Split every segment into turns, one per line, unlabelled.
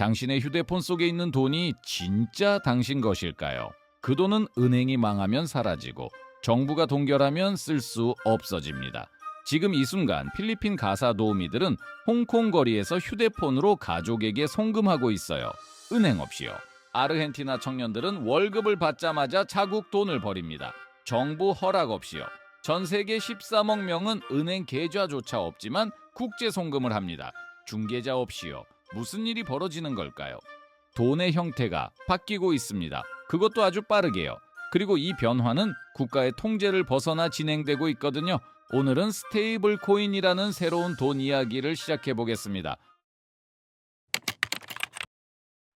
당신의 휴대폰 속에 있는 돈이 진짜 당신 것일까요? 그 돈은 은행이 망하면 사라지고 정부가 동결하면 쓸 수 없어집니다. 지금 이 순간 필리핀 가사 도우미들은 홍콩 거리에서 휴대폰으로 가족에게 송금하고 있어요. 은행 없이요. 아르헨티나 청년들은 월급을 받자마자 자국 돈을 버립니다. 정부 허락 없이요. 전 세계 13억 명은 은행 계좌조차 없지만 국제 송금을 합니다. 중개자 없이요. 무슨 일이 벌어지는 걸까요? 돈의 형태가 바뀌고 있습니다. 그것도 아주 빠르게요. 그리고 이 변화는 국가의 통제를 벗어나 진행되고 있거든요. 오늘은 스테이블 코인이라는 새로운 돈 이야기를 시작해 보겠습니다.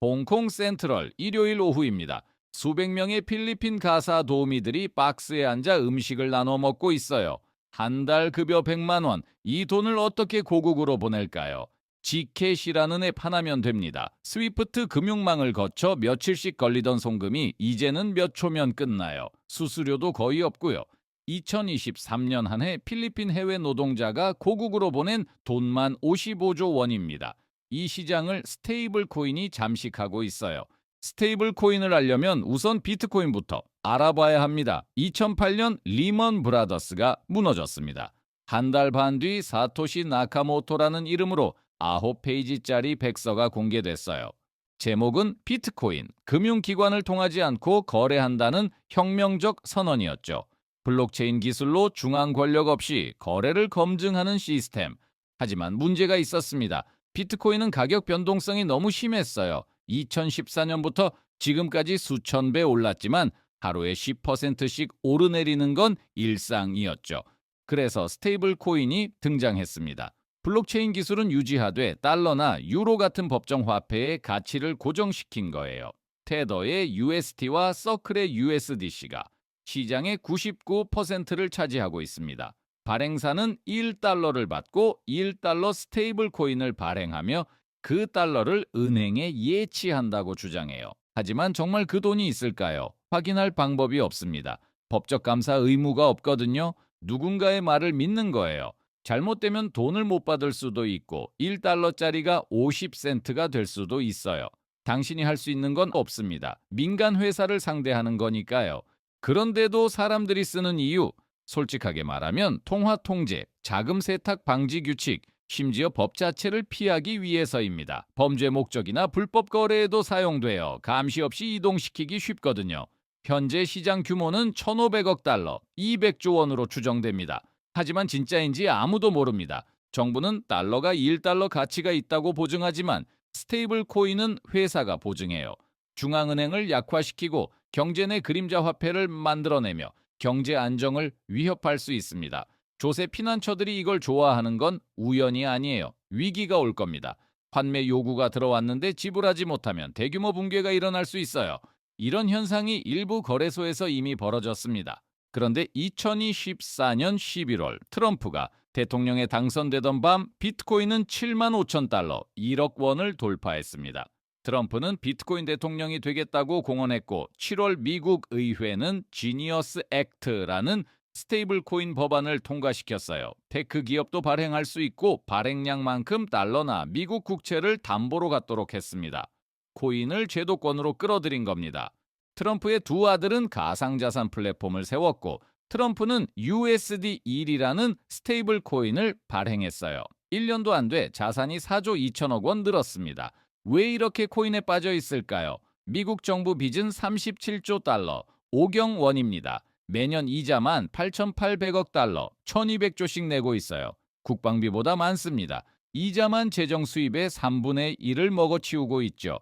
홍콩 센트럴 일요일 오후입니다. 수백 명의 필리핀 가사 도우미들이 박스에 앉아 음식을 나눠 먹고 있어요. 한 달 급여 100만 원. 이 돈을 어떻게 고국으로 보낼까요? 지켓이라는 앱 하나면 됩니다. 스위프트 금융망을 거쳐 며칠씩 걸리던 송금이 이제는 몇 초면 끝나요. 수수료도 거의 없고요. 2023년 한 해 필리핀 해외 노동자가 고국으로 보낸 돈만 55조 원입니다. 이 시장을 스테이블 코인이 잠식하고 있어요. 스테이블 코인을 알려면 우선 비트코인부터 알아봐야 합니다. 2008년 리먼 브라더스가 무너졌습니다. 한 달 반 뒤 사토시 나카모토라는 이름으로 9페이지짜리 백서가 공개됐어요. 제목은 비트코인, 금융기관을 통하지 않고 거래한다는 혁명적 선언이었죠. 블록체인 기술로 중앙 권력 없이 거래를 검증하는 시스템. 하지만 문제가 있었습니다. 비트코인은 가격 변동성이 너무 심했어요. 2014년부터 지금까지 수천 배 올랐지만 하루에 10%씩 오르내리는 건 일상이었죠. 그래서 스테이블 코인이 등장했습니다. 블록체인 기술은 유지하되 달러나 유로 같은 법정 화폐의 가치를 고정시킨 거예요. 테더의 UST와 서클의 USDC가 시장의 99%를 차지하고 있습니다. 발행사는 1달러를 받고 1달러 스테이블 코인을 발행하며 그 달러를 은행에 예치한다고 주장해요. 하지만 정말 그 돈이 있을까요? 확인할 방법이 없습니다. 법적 감사 의무가 없거든요. 누군가의 말을 믿는 거예요. 잘못되면 돈을 못 받을 수도 있고 1달러짜리가 50센트가 될 수도 있어요. 당신이 할 수 있는 건 없습니다. 민간 회사를 상대하는 거니까요. 그런데도 사람들이 쓰는 이유, 솔직하게 말하면 통화 통제, 자금 세탁 방지 규칙, 심지어 법 자체를 피하기 위해서입니다. 범죄 목적이나 불법 거래에도 사용되어 감시 없이 이동시키기 쉽거든요. 현재 시장 규모는 1,500억 달러, 200조 원으로 추정됩니다. 하지만 진짜인지 아무도 모릅니다. 정부는 달러가 1달러 가치가 있다고 보증하지만 스테이블 코인은 회사가 보증해요. 중앙은행을 약화시키고 경제 내 그림자 화폐를 만들어내며 경제 안정을 위협할 수 있습니다. 조세 피난처들이 이걸 좋아하는 건 우연이 아니에요. 위기가 올 겁니다. 환매 요구가 들어왔는데 지불하지 못하면 대규모 붕괴가 일어날 수 있어요. 이런 현상이 일부 거래소에서 이미 벌어졌습니다. 그런데 2024년 11월 트럼프가 대통령에 당선되던 밤 비트코인은 7만 5천 달러, 1억 원을 돌파했습니다. 트럼프는 비트코인 대통령이 되겠다고 공언했고 7월 미국 의회는 지니어스 액트라는 스테이블 코인 법안을 통과시켰어요. 테크 기업도 발행할 수 있고 발행량만큼 달러나 미국 국채를 담보로 갖도록 했습니다. 코인을 제도권으로 끌어들인 겁니다. 트럼프의 두 아들은 가상자산 플랫폼을 세웠고 트럼프는 USD1이라는 스테이블 코인을 발행했어요. 1년도 안 돼 자산이 4조 2천억 원 늘었습니다. 왜 이렇게 코인에 빠져 있을까요? 미국 정부 빚은 37조 달러, 5경 원입니다. 매년 이자만 8,800억 달러, 1,200조씩 내고 있어요. 국방비보다 많습니다. 이자만 재정 수입의 3분의 1을 먹어치우고 있죠.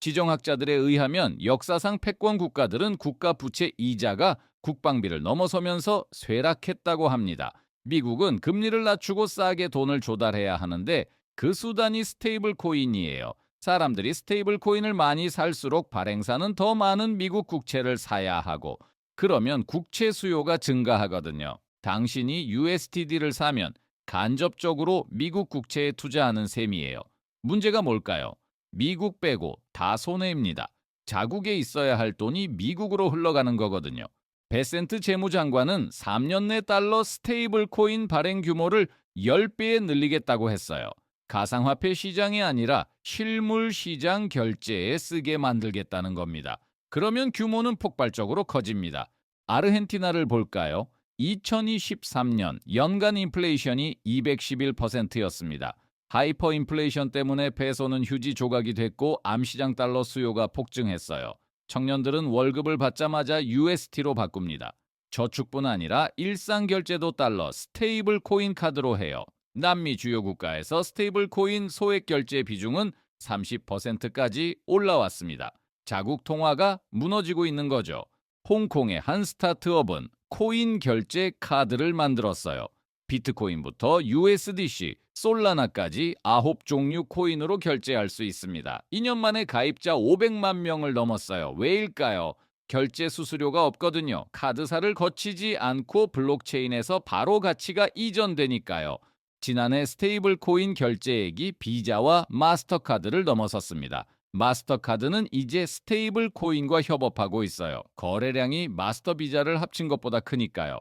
지정학자들에 의하면 역사상 패권 국가들은 국가 부채 이자가 국방비를 넘어서면서 쇠락했다고 합니다. 미국은 금리를 낮추고 싸게 돈을 조달해야 하는데 그 수단이 스테이블 코인이에요. 사람들이 스테이블 코인을 많이 살수록 발행사는 더 많은 미국 국채를 사야 하고 그러면 국채 수요가 증가하거든요. 당신이 USD를 사면 간접적으로 미국 국채에 투자하는 셈이에요. 문제가 뭘까요? 미국 빼고 다 손해입니다. 자국에 있어야 할 돈이 미국으로 흘러가는 거거든요. 베센트 재무장관은 3년 내 달러 스테이블 코인 발행 규모를 10배에 늘리겠다고 했어요. 가상화폐 시장이 아니라 실물 시장 결제에 쓰게 만들겠다는 겁니다. 그러면 규모는 폭발적으로 커집니다. 아르헨티나를 볼까요? 2023년 연간 인플레이션이 211%였습니다. 하이퍼 인플레이션 때문에 페소는 휴지 조각이 됐고 암시장 달러 수요가 폭증했어요. 청년들은 월급을 받자마자 UST로 바꿉니다. 저축뿐 아니라 일상 결제도 달러 스테이블 코인 카드로 해요. 남미 주요 국가에서 스테이블 코인 소액 결제 비중은 30%까지 올라왔습니다. 자국 통화가 무너지고 있는 거죠. 홍콩의 한 스타트업은 코인 결제 카드를 만들었어요. 비트코인부터 USDC, 솔라나까지 아홉 종류 코인으로 결제할 수 있습니다. 2년 만에 가입자 500만 명을 넘었어요. 왜일까요? 결제 수수료가 없거든요. 카드사를 거치지 않고 블록체인에서 바로 가치가 이전되니까요. 지난해 스테이블 코인 결제액이 비자와 마스터카드를 넘어섰습니다. 마스터카드는 이제 스테이블 코인과 협업하고 있어요. 거래량이 마스터 비자를 합친 것보다 크니까요.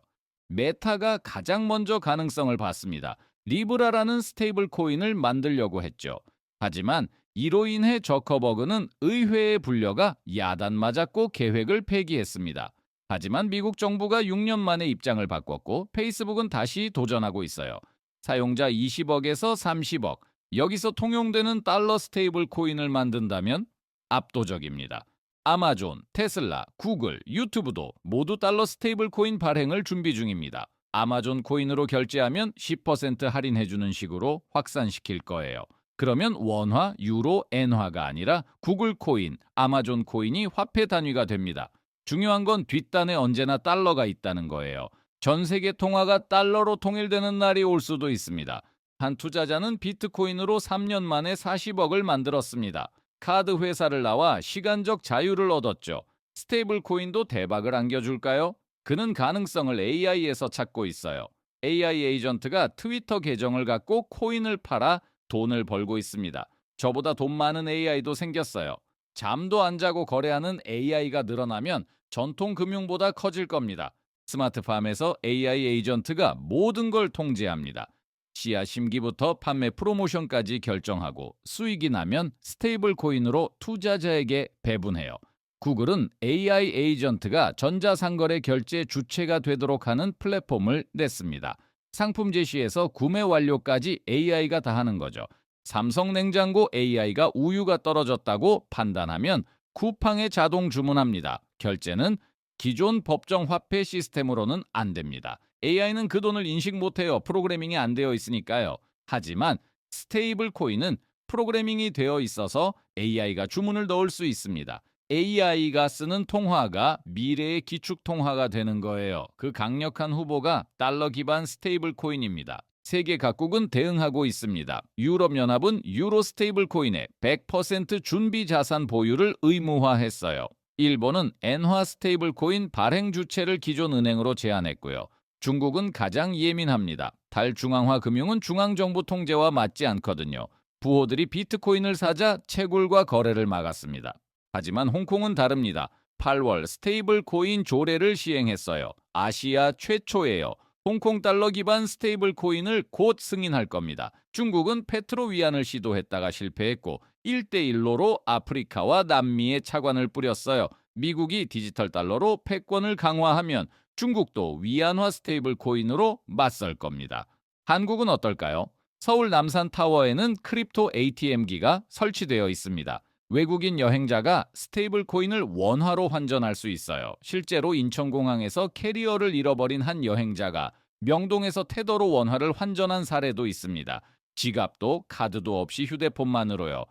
메타가 가장 먼저 가능성을 봤습니다. 리브라라는 스테이블 코인을 만들려고 했죠. 하지만 이로 인해 저커버그는 의회에 불려가 야단 맞았고 계획을 폐기했습니다. 하지만 미국 정부가 6년 만에 입장을 바꿨고 페이스북은 다시 도전하고 있어요. 사용자 20억에서 30억, 여기서 통용되는 달러 스테이블 코인을 만든다면 압도적입니다. 아마존, 테슬라, 구글, 유튜브도 모두 달러 스테이블 코인 발행을 준비 중입니다. 아마존 코인으로 결제하면 10% 할인해주는 식으로 확산시킬 거예요. 그러면 원화, 유로, 엔화가 아니라 구글 코인, 아마존 코인이 화폐 단위가 됩니다. 중요한 건 뒷단에 언제나 달러가 있다는 거예요. 전 세계 통화가 달러로 통일되는 날이 올 수도 있습니다. 한 투자자는 비트코인으로 3년 만에 40억을 만들었습니다. 카드 회사를 나와 시간적 자유를 얻었죠. 스테이블 코인도 대박을 안겨줄까요? 그는 가능성을 AI에서 찾고 있어요. AI 에이전트가 트위터 계정을 갖고 코인을 팔아 돈을 벌고 있습니다. 저보다 돈 많은 AI도 생겼어요. 잠도 안 자고 거래하는 AI가 늘어나면 전통 금융보다 커질 겁니다. 스마트팜에서 AI 에이전트가 모든 걸 통제합니다. 씨앗 심기부터 판매 프로모션까지 결정하고 수익이 나면 스테이블 코인으로 투자자에게 배분해요. 구글은 AI 에이전트가 전자상거래 결제 주체가 되도록 하는 플랫폼을 냈습니다. 상품 제시에서 구매 완료까지 AI가 다 하는 거죠. 삼성 냉장고 AI가 우유가 떨어졌다고 판단하면 쿠팡에 자동 주문합니다. 결제는 기존 법정 화폐 시스템으로는 안 됩니다. AI는 그 돈을 인식 못해요. 프로그래밍이 안 되어 있으니까요. 하지만 스테이블 코인은 프로그래밍이 되어 있어서 AI가 주문을 넣을 수 있습니다. AI가 쓰는 통화가 미래의 기축 통화가 되는 거예요. 그 강력한 후보가 달러 기반 스테이블 코인입니다. 세계 각국은 대응하고 있습니다. 유럽연합은 유로 스테이블 코인의 100% 준비 자산 보유를 의무화했어요. 일본은 엔화 스테이블 코인 발행 주체를 기존 은행으로 제한했고요. 중국은 가장 예민합니다. 달중앙화 금융은 중앙정부 통제와 맞지 않거든요. 부호들이 비트코인을 사자 채굴과 거래를 막았습니다. 하지만 홍콩은 다릅니다. 8월 스테이블 코인 조례를 시행했어요. 아시아 최초예요. 홍콩 달러 기반 스테이블 코인을 곧 승인할 겁니다. 중국은 페트로 위안을 시도했다가 실패했고 1대1로로 아프리카와 남미에 차관을 뿌렸어요. 미국이 디지털 달러로 패권을 강화하면 중국도 위안화 스테이블 코인으로 맞설 겁니다. 한국은 어떨까요? 서울 남산 타워에는 크립토 ATM기가 설치되어 있습니다. 외국인 여행자가 스테이블 코인을 원화로 환전할 수 있어요. 실제로 인천공항에서 캐리어를 잃어버린 한 여행자가 명동에서 테더로 원화를 환전한 사례도 있습니다. 지갑도 카드도 없이 휴대폰만으로요.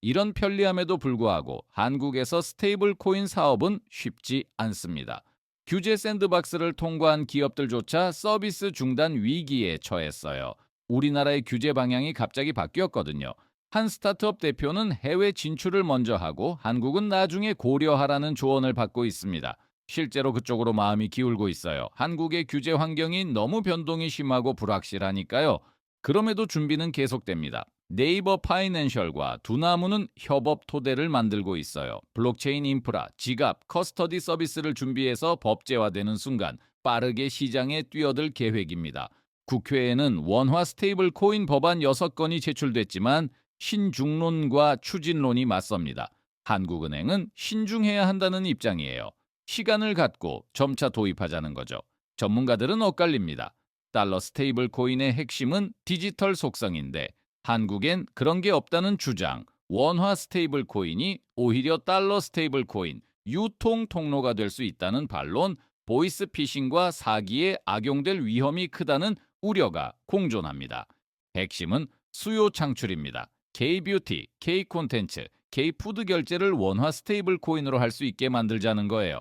이런 편리함에도 불구하고 한국에서 스테이블 코인 사업은 쉽지 않습니다. 규제 샌드박스를 통과한 기업들조차 서비스 중단 위기에 처했어요. 우리나라의 규제 방향이 갑자기 바뀌었거든요. 한 스타트업 대표는 해외 진출을 먼저 하고 한국은 나중에 고려하라는 조언을 받고 있습니다. 실제로 그쪽으로 마음이 기울고 있어요. 한국의 규제 환경이 너무 변동이 심하고 불확실하니까요. 그럼에도 준비는 계속됩니다. 네이버 파이낸셜과 두나무는 협업 토대를 만들고 있어요. 블록체인 인프라, 지갑, 커스터디 서비스를 준비해서 법제화되는 순간 빠르게 시장에 뛰어들 계획입니다. 국회에는 원화 스테이블 코인 법안 6건이 제출됐지만 신중론과 추진론이 맞섭니다. 한국은행은 신중해야 한다는 입장이에요. 시간을 갖고 점차 도입하자는 거죠. 전문가들은 엇갈립니다. 달러 스테이블 코인의 핵심은 디지털 속성인데 한국엔 그런 게 없다는 주장, 원화 스테이블 코인이 오히려 달러 스테이블 코인 유통 통로가 될 수 있다는 반론, 보이스 피싱과 사기에 악용될 위험이 크다는 우려가 공존합니다. 핵심은 수요 창출입니다. K-뷰티, K-콘텐츠, K-푸드 결제를 원화 스테이블 코인으로 할 수 있게 만들자는 거예요.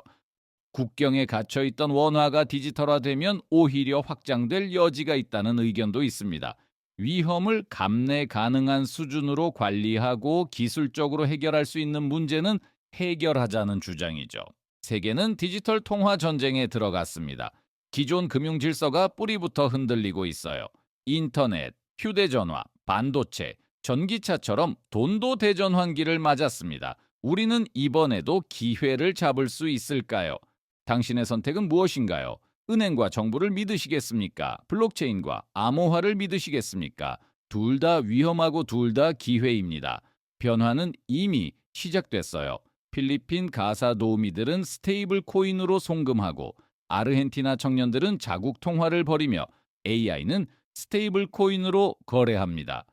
국경에 갇혀 있던 원화가 디지털화되면 오히려 확장될 여지가 있다는 의견도 있습니다. 위험을 감내 가능한 수준으로 관리하고 기술적으로 해결할 수 있는 문제는 해결하자는 주장이죠. 세계는 디지털 통화 전쟁에 들어갔습니다. 기존 금융 질서가 뿌리부터 흔들리고 있어요. 인터넷, 휴대전화, 반도체, 전기차처럼 돈도 대전환기를 맞았습니다. 우리는 이번에도 기회를 잡을 수 있을까요? 당신의 선택은 무엇인가요? 은행과 정부를 믿으시겠습니까? 블록체인과 암호화를 믿으시겠습니까? 둘 다 위험하고 둘 다 기회입니다. 변화는 이미 시작됐어요. 필리핀 가사 도우미들은 스테이블 코인으로 송금하고 아르헨티나 청년들은 자국 통화를 벌이며 AI는 스테이블 코인으로 거래합니다.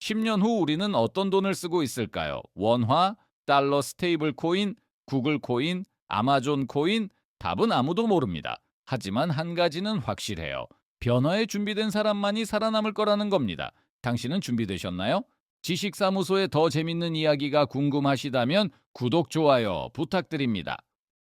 10년 후 우리는 어떤 돈을 쓰고 있을까요? 원화, 달러 스테이블 코인, 구글 코인, 아마존 코인? 답은 아무도 모릅니다. 하지만 한 가지는 확실해요. 변화에 준비된 사람만이 살아남을 거라는 겁니다. 당신은 준비되셨나요? 지식사무소의 더 재밌는 이야기가 궁금하시다면 구독, 좋아요 부탁드립니다.